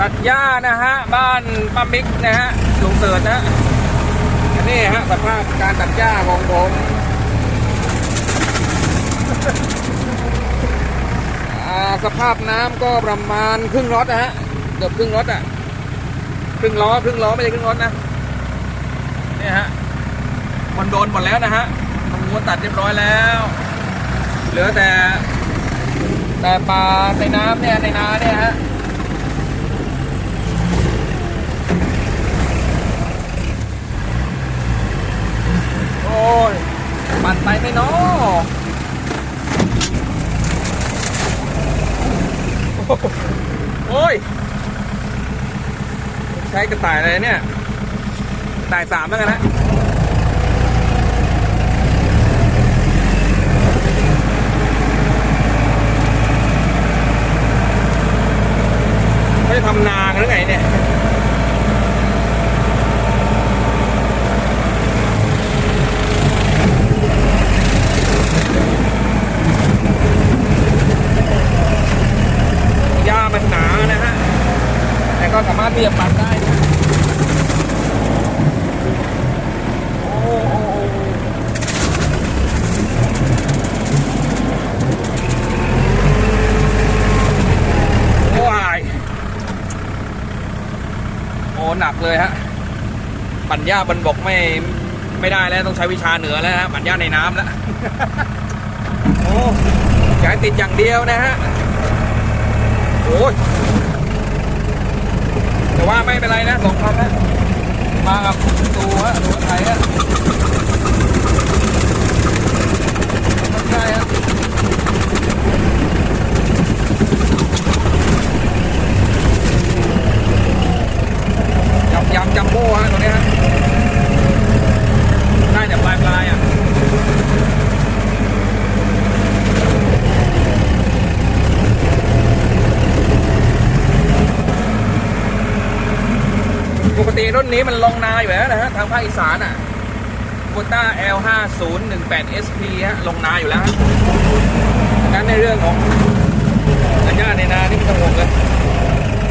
ตัดหญ้านะฮะ บ้านป้ามิกนะฮะลุงเสิร์ชนะอันนี้ฮะสภาพการตัดหญ้าของผมสภาพน้ำก็ประมาณครึ่งรถนะฮะเกือบครึ่งรถอะครึ่งล้อครึ่งล้อไม่ใช่ครึ่งรถนะเนี่ยฮะมันโดนหมดแล้วนะฮะตรงนู้นตัดเรียบร้อยแล้ว เหลือแต่ แต่ปลาในน้ำเนี่ยในนาเนี่ยฮะโอ้ยปั่นไปไม่นอ โอ้ย ใช้กระต่ายอะไรเนี่ยกระต่ายสามแล้วกันนะไม่ทำนากันหรือไงเนี่ย หญ้ามันหนานะฮะ แต่ก็สามา รถที่จะปัดได้นะโอ้โหโอ้ยโอ้หนักเลยฮะ ปั่นหญ้าบนบกไม่ไม่ได้แล้วต้องใช้วิชาเหนือแล้วฮะปั่นหญ้าในน้ำแล้วโอ้ยากให้ติดอย่างเดียวนะฮะโอ้ย ไม่เป็นไรนะสองคันนะมากับตูฮะตูไทยฮะไม่ใช่ฮะยำยำจัมโบ้ฮะตัวนี้ฮะได้แต่ปลายปลายๆอะ ปก ติรุ่นนี้มันลงนาอยู่แล้วนะฮะทางภาคอีสานอะโคต้า L5018 SP ฮะลงนาอยู่แล้วงั้นในเรื่องของสัญญาในนานี่ไม่ต้องห่วงเลย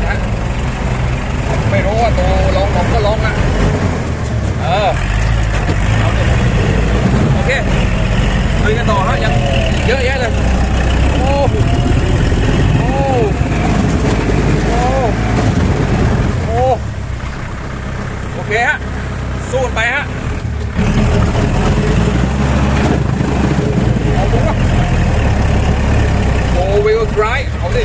นะไม่รู้ว่าตัวลงผมก็ลงอะเออเอาดิโอเคลุยกันต่อฮะยังเยอะแยะเลย โอ้โอ้โอ้โอ้ โอเคฮะ สู้กันไปฮะ เอาดูวะโอ้วิวดรายเอาดิ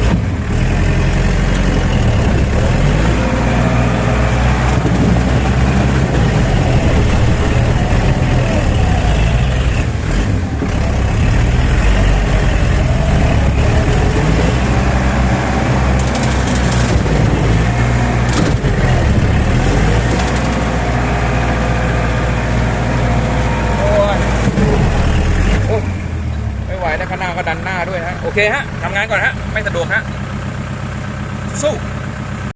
โอ้ยโอ้ยไม่ไหว นะข้างหน้าก็ดันหน้าด้วยฮะโอเคฮะทำงานก่อนฮะไม่สะดวกฮะสู้